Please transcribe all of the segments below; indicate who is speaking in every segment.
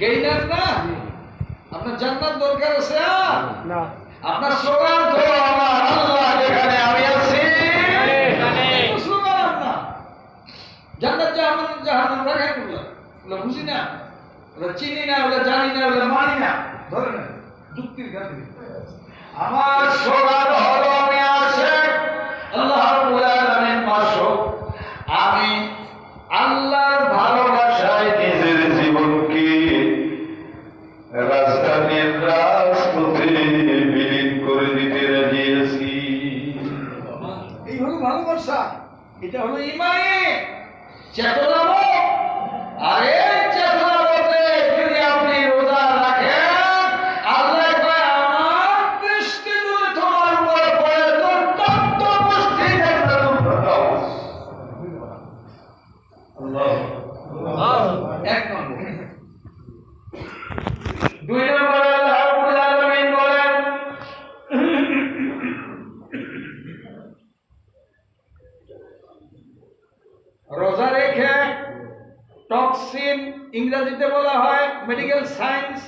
Speaker 1: Gainer না আপনার? জান্নাত দরকার আছে আর
Speaker 2: না।
Speaker 1: আপনার স্লোগান তো আমার আল্লাহ যেখানে আমি আছি। আপনার? জান্নাত জাহান্নাম জাহান্নাম রাখেন ওগুলো বুঝি না? ওগুলো চিনি না ওগুলো জানি না ওগুলো মানি না। ধরে না যুক্তির খাতিরে আমার স্লোগান হলো টক্সিন ইংরেজিতে বলা হয় মেডিকেল সায়েন্স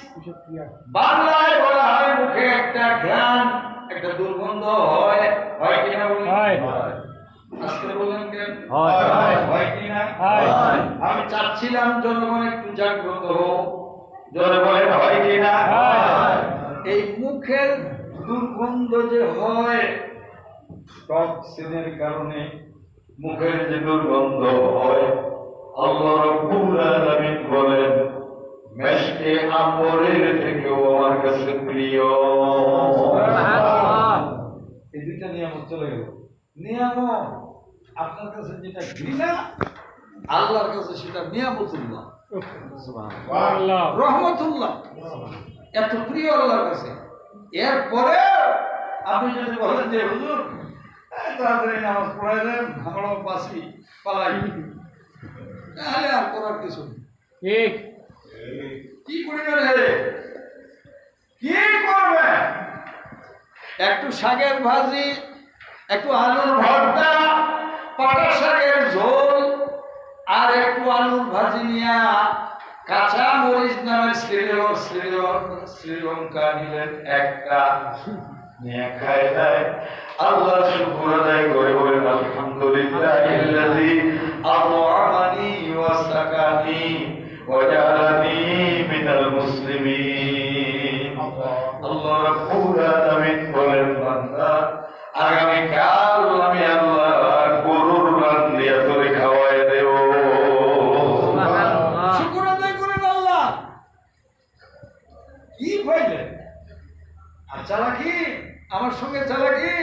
Speaker 1: বাংলায় বলা হয় মুখে একটা ঘ্রাণ একটা দুর্গন্ধ হয়। হয় কিনা বলুন?
Speaker 2: হয়।
Speaker 1: আজকে বললেন কেন?
Speaker 2: হয়, হয়।
Speaker 1: হয় কিনা
Speaker 2: হয়।
Speaker 1: আমি চাচ্ছিলাম জনগণ একটু জাগ্রত হোক।
Speaker 3: হয় কি না।
Speaker 1: এই মুখের দুর্গন্ধ যে হয় টক্সিনের কারণে
Speaker 3: মুখের যে দুর্গন্ধ হয় আল্লাহ রাব্বুল আলামিন বলেন মেশকে আমরের থেকেও আমার কাছে প্রিয়।
Speaker 1: এই দুইটা নিয়ামত চলে গেল। নিয়ামত আপনার কাছে যেটা ঘৃণা আল্লাহর কাছে সেটা নিয়ামতুল্লাহ।
Speaker 2: আল্লাহ
Speaker 1: রহমতুল্লাহ। এত প্রিয় আল্লাহর কাছে। এরপরে আপনি যদি বলেন যে হুজুর এই তাড়াতাড়ি নামাজ পড়াই দেন আমরাও বাসি পালাই। তাহলে আর করার কিছু নেই।
Speaker 2: ঠিক
Speaker 1: কি করবে? একটু শাকের ভাজি একটু আলুর ভর্তা পাটা শাকের ঝোল আর একটু আলুর ভাজি নিয়া কাঁচা মরিচ নামের শ্রীলঙ্কা নিলেন একটা।
Speaker 3: আল্লাহ শুকুর আদায় করে বলেন আলহামদুলিল্লাহ ইল্লাযী আত'আমানি ওয়া সাকানি ওয়া জাআলানি মিনাল মুসলিমিন। আল্লাহ রাব্বুল আলামিন বলেন বান্দা আগামী কাল আমি আল্লাহ গরুর রান দিয়া তোরে খাওয়াই দেব
Speaker 1: শুকুর আদায় করেন আল্লাহ কি পাইলেন আর চালাকি আমার সঙ্গে চালাকি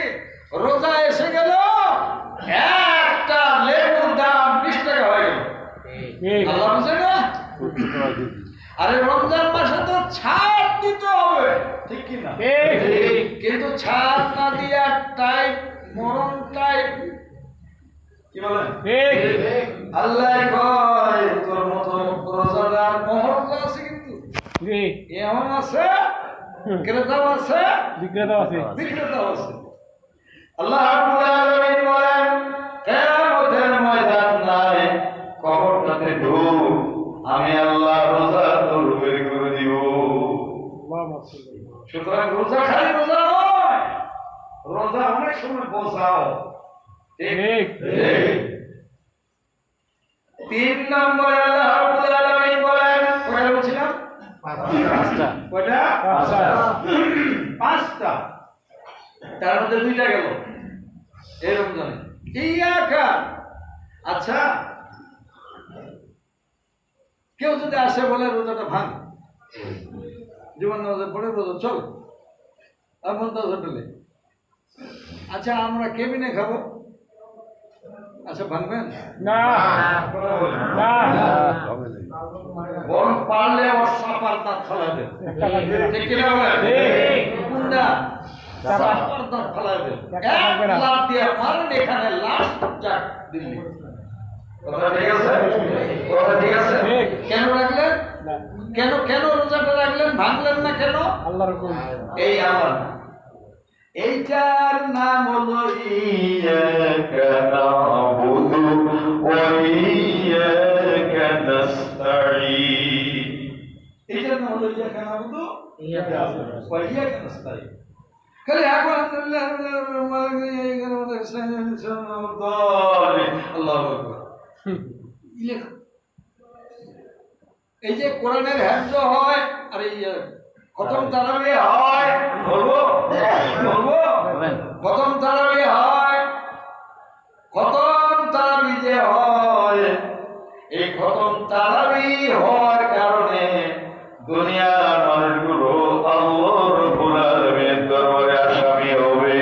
Speaker 1: রোজা এসে গেল একটা লেবুর দাম বিশ টাকা হয়ে গেল
Speaker 2: ঠিক
Speaker 1: আল্লাহ বুঝে না আরে রমজান মাসে তো ছাড় দিতে হবে। ঠিক কি না? কিন্তু ছাড় না দিয়া টাইপ মরণ টাইপ কি বলেন? আল্লাহ কয় তোর মতো রোজাদার আছে কিন্তু। এমন আছে? ক্রেতাও আছে?
Speaker 2: বিক্রেতা আছে।
Speaker 1: বিক্রেতাও আছে। আল্লাহ রাব্বুল আলামিন বলেন সুতরাং রোজা খালি রোজা নয় রোজা অনেক সময় বোঝাও।
Speaker 2: ঠিক?
Speaker 1: তিন নম্বর আল্লাহ রাব্বুল আলামিন বলেন কয়টা বলছিলাম?
Speaker 2: পাঁচটা।
Speaker 1: কয়টা?
Speaker 2: পাঁচটা।
Speaker 1: তার মধ্যে দুইটা গেল। এই রমজানে। ইয়াকা। আচ্ছা। কেউ যদি আসে বলে রোজাটা ভাঙ। জীবন নামাজে পড়ে রোজা চল আর মন্তাজ হোটেলে। আচ্ছা আমরা কেবিনে খাব? আচ্ছা ভাঙবেন?
Speaker 2: না। না।
Speaker 1: বরং পারলে আমার সাপার দাঁত ফেলা দেন
Speaker 2: একটা লাগবে না।
Speaker 1: ঠিক। কিনা বলেন
Speaker 2: ঠিক।
Speaker 1: কোনটা
Speaker 2: চাপা।
Speaker 1: সাপার দাঁত। এক লাখ দিয়ে মারেন এখানে লাস্ট যাক দিল্লি।
Speaker 3: কথা ঠিক আছে? কথা ঠিক আছে?
Speaker 1: কেন রাখলেন? কেন কেন রোজাটা রাখলেন ভাঙলেন না কেন?
Speaker 2: আল্লাহর
Speaker 1: এই আমার। এইটার নাম হলো
Speaker 3: এটার নাম
Speaker 1: হলো ইয়া কেন বুধু ইয়া কেন স্থায়ী খালি এখন আলহামদুলিল্লাহ আল্লাহ ইলেক এই যে কোরআনের হ্যাফজ হয় আর এই খতম তারাবি হয় বলব? বলব? খতম তারাবি হয় খতম তারাবি যে হয় এই খতম তারাবি হওয়ার কারণে
Speaker 3: দুনিয়ার মানুষগুলো আল্লাহ রব্বুল আলামিনের দরবারে আসামি হবে।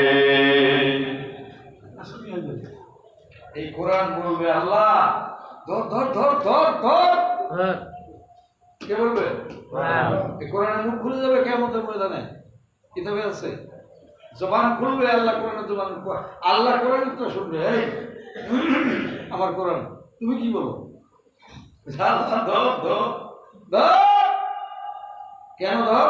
Speaker 1: এই কোরআন বলবে আল্লাহ ধর ধর ধর ধর ধর। কে বলবে? এই কোরআনের মুখ খুলে যাবে কেমতের ময়দানে। কিতাবে আছে। জবান খুলবে আল্লাহ কোরআনের জবান আল্লাহ কোরআন তো শুনবে আমার কোরআন তুমি কি বলো? কেন ধর?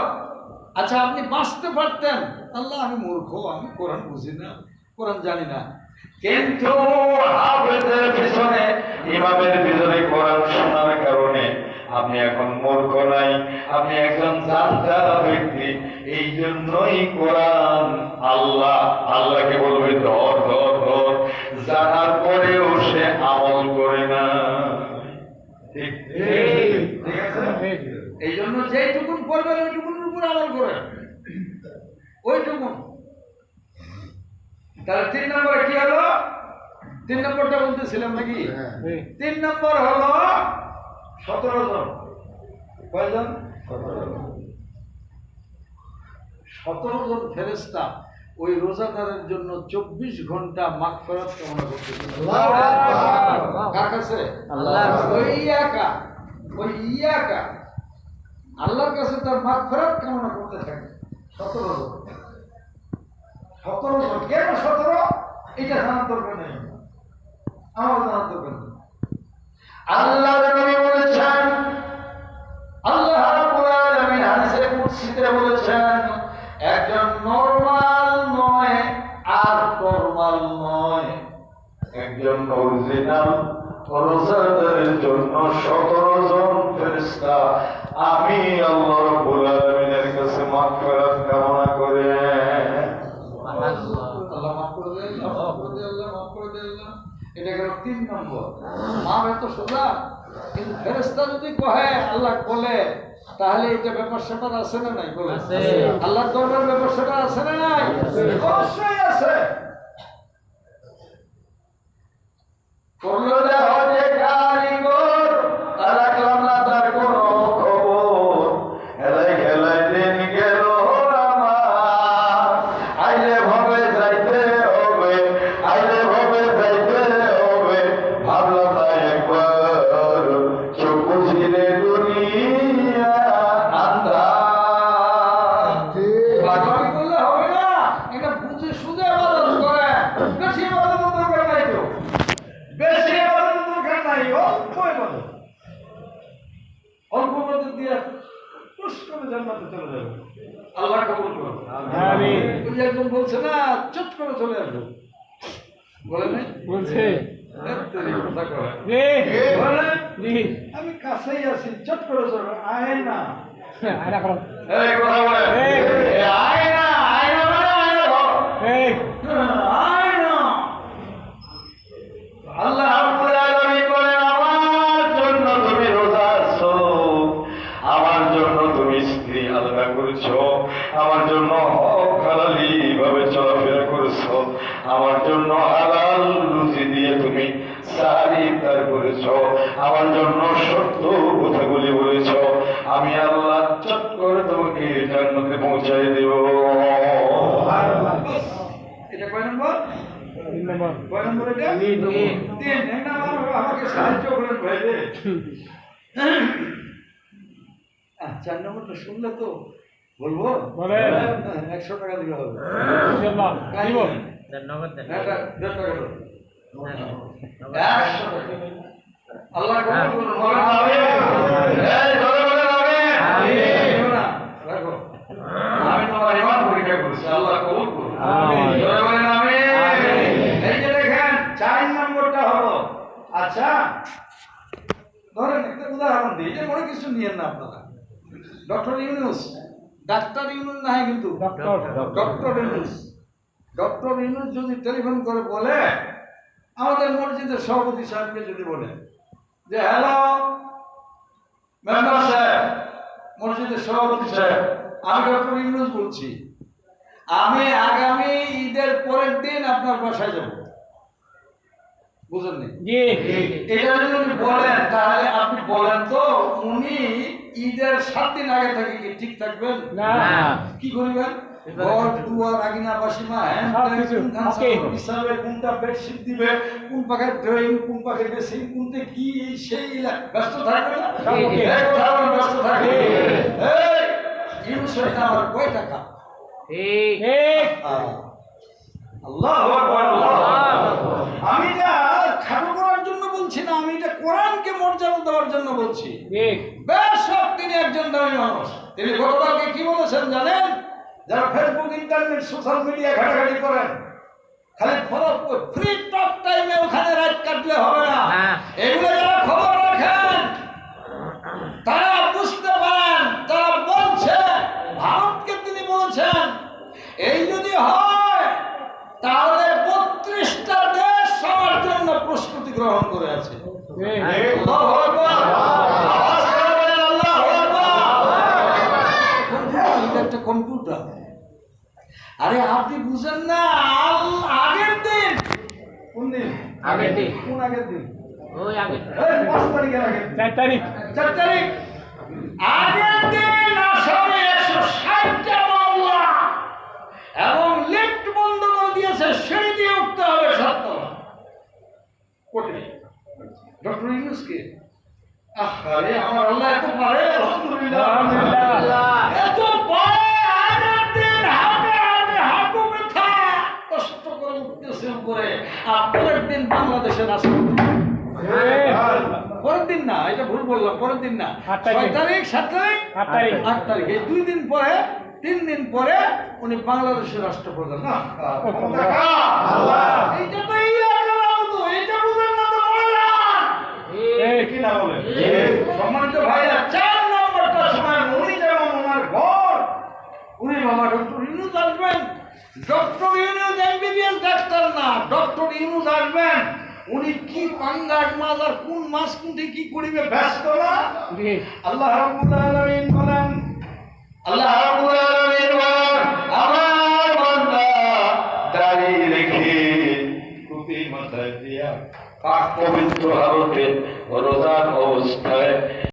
Speaker 1: আচ্ছা আপনি বাঁচতে পারতেন। আল্লাহ আমি মূর্খ আমি কোরআন বুঝি না কোরআন জানি না।
Speaker 3: কিন্তু পিছনে ইমামের পিছনে কোরআন শোনার কারণে আপনি এখন মূর্খ নাই আপনি একজন জানতা ব্যক্তি এই জন্যই কোরআন আল্লাহ আল্লাহকে বলবে ধর ধর ধর জানার পরেও সে আমল করে না।
Speaker 1: এই জন্য যেইটুকুন করবেন ওইটুকুনের উপর আমল করেন। ওইটুকুন। তাহলে তিন নম্বরে কি হলো? তিন নম্বরটা বলতেছিলাম নাকি? তিন নম্বর হলো সতেরো জন। কয়জন? সতেরো জন ফেরেস্তা ওই রোজাদারের জন্য চব্বিশ ঘণ্টা মাখ ফেরত কামনা করতেছে। কার কাছে? ওই ইয়াকা আল্লাহর কাছে তার মাখ ফেরত কামনা করতে থাকে। সতেরো জন। সতেরো জন। কেন সতেরো? এটা জানার দরকার নেই। আমার জানার দরকার নেই।
Speaker 3: আল্লাহ বলেছেন
Speaker 1: আল্লাহ বলেছেন, একজন নয়, আর নয়।
Speaker 3: একজন অরিজিনাল রোজাদারের জন্য সতেরো জন আমি আল্লাহ রাব্বুল আলামিনের কাছে মাগফিরাত
Speaker 1: তিন নম্বর। মাপ এত সোজা? কিন্তু ফেরেস্তা যদি কহে আল্লাহ বলে তাহলে এটা ব্যাপার স্যাপার আছে না নাই? বলে
Speaker 2: আল্লাহ
Speaker 1: আল্লাহর দরবার ব্যাপার স্যাপার আছে না নাই? অবশ্যই আছে।
Speaker 3: করল যা হজে
Speaker 1: জান্নাতে চলে যাবে। আল্লাহ কবুল করুন
Speaker 2: আমিন।
Speaker 1: ওই যে একজন না চট করে চলে আসবে। বলে নাই?
Speaker 2: বলছে।
Speaker 1: ধ্যাৎ তেরি, কথা কয়।
Speaker 2: জি
Speaker 1: বলে,
Speaker 2: জি।
Speaker 1: আমি কাছেই আছি চট করে চলে। আয় না।
Speaker 2: আয়না করো
Speaker 3: এই কথা বলে
Speaker 2: এই।
Speaker 3: এ আয়না আয়না মানে আয়না ধর
Speaker 2: এই
Speaker 1: আয় না
Speaker 3: আল্লাহ রাব্বুল আলামিন বলেন আমার জন্য তুমি রোজা আছো আমার জন্য তুমি স্ত্রী আলাদা করেছ আমার জন্য হক হালালি ভাবে চলাফেরা করেছ আমার জন্য হালাল রুচি দিয়ে তুমি সারি ইফতার করেছ আমার জন্য সত্য কথাগুলি বলেছ। আমি আল্লাহ চট করে তোমাকে জান্নাতে পৌঁছাই দেব।
Speaker 1: এটা কয় নম্বর? কয় এটা?
Speaker 2: তিন।
Speaker 1: আমাকে সাহায্য করেন ভাই রে। আহ, চার নম্বরটা শুনলে তো বলব?
Speaker 2: বলেন।
Speaker 1: হ্যাঁ, একশো টাকা দিলে হবে। একশো টাকা। আল্লাহ কবুল করুন বলেন আমিন।
Speaker 3: এই ধরে বলেন আমিন।
Speaker 1: দিও রাখো। আমি তোমার ইমান পরীক্ষা করছি আল্লাহ কবুল করুন
Speaker 2: আমিন।
Speaker 1: জোরে বলেন আমিন।
Speaker 2: আমিন।
Speaker 1: এই যে দেখেন চার নম্বরটা হলো আচ্ছা ধরেন একটা উদাহরণ দিই যে মনে কিছু নিয়েন না আপনারা ডক্টর ইউনুস ডাক্তার ইউনুস কিন্তু
Speaker 2: doctor
Speaker 1: doctor Yunus doctor Yunus যদি টেলিফোন করে বলে আমাদের মসজিদের সভাপতি সাহেবকে যদি বলে যে হ্যালো মেম্বার সাহেব মসজিদের সভাপতি সাহেব আমি ডক্টর ইউনুস বলছি। আমি আগামী ঈদের পরের দিন আপনার বাসায় যাব। বুঝলেন
Speaker 2: জি
Speaker 1: এটা যদি উনি বলেন তাহলে আপনি বলেন তো উনি ঈদের সাত দিন আগে থেকে কি ঠিক থাকবেন?
Speaker 2: না।
Speaker 1: কি করবেন? ঘর দুয়ার আগিনা বাসিমা হ্যান
Speaker 2: সব
Speaker 1: ত্যান,
Speaker 2: কিছু,
Speaker 1: কোনখান
Speaker 2: okay.
Speaker 1: সাবান বিছাবে, কোনটা বেডশিট দিবে? কোন ড্রয়িং কোন ড্রেসিং কোনতে কি এই সেই ব্যস্ত থাকবে না? ব্যস্ত থাকবে
Speaker 2: ঠিক।
Speaker 1: এই। ইউনুসের আমার কয় টাকা? আল্লাহ আকবার, আল্লাহ আকবার। আমি এটা খাটো করার জন্য বলছি না আমি এটা কোরআনকে মর্যাদা দেওয়ার জন্য বলছি।
Speaker 2: ঠিক
Speaker 1: একজন দামি মানুষ। তিনি গতকালকে কি বলেছেন জানেন? যারা ফেসবুক ইন্টারনেট সোশ্যাল মিডিয়া ঘাটাঘাটি করেন খালি ফ্রি টক টাইমে ওখানে রাত কাটলে হবে না। এগুলো যারা খবর রাখেন তারা বুঝতে পারেন তারা বলছে ভারতকে তিনি বলছেন এই যদি হয় তাহলে বত্রিশটা দেশ সবার জন্য প্রস্তুতি গ্রহণ করে আছে
Speaker 2: ঠিক
Speaker 1: আল্লাহু আকবার। আওয়াজ করে বলেন আল্লাহু আকবার। এটা একটা কম্পিউটার আরে আপনি বুঝেন না আগের দিন। কোন দিন?
Speaker 4: আগের দিন।
Speaker 1: কোন আগের দিন?
Speaker 4: ওই আগে
Speaker 1: এই পাঁচ তারিখের আগের
Speaker 2: চার তারিখ।
Speaker 1: চার তারিখ? আগের দিন দিন না এটা ভুল বললাম পরের দিন না ছয় তারিখ সাত তারিখ
Speaker 2: আট তারিখ।
Speaker 1: আট তারিখ এই দুই দিন পরে তিন দিন পরে উনি বাংলাদেশের রাষ্ট্রপ্রধান না এইটা তো এই এইটা বুঝেন না তো বলে না।
Speaker 2: ঠিক
Speaker 1: সম্মানিত ভাইরা চার নম্বরটা সময় উনি যেমন ওনার ঘর উনি বাবা ডক্টর ইউনুস আসবেন ডক্টর ইউনুস এমবিবিএস ডাক্তার না ডক্টর ইউনুস আসবেন উনি কি পাঙ্গাস মাছ আর কোন মাছ কোনটি কি করিবে ব্যস্ত না? আল্লাহ রাব্বুল আলামিন বলেন
Speaker 3: আল্লাহ রাব্বুল আলামিন বলেন, আমার বান্দা দাড়ি রেখে কুপি মাথায় দিয়া পাক পবিত্র হালতে রোজা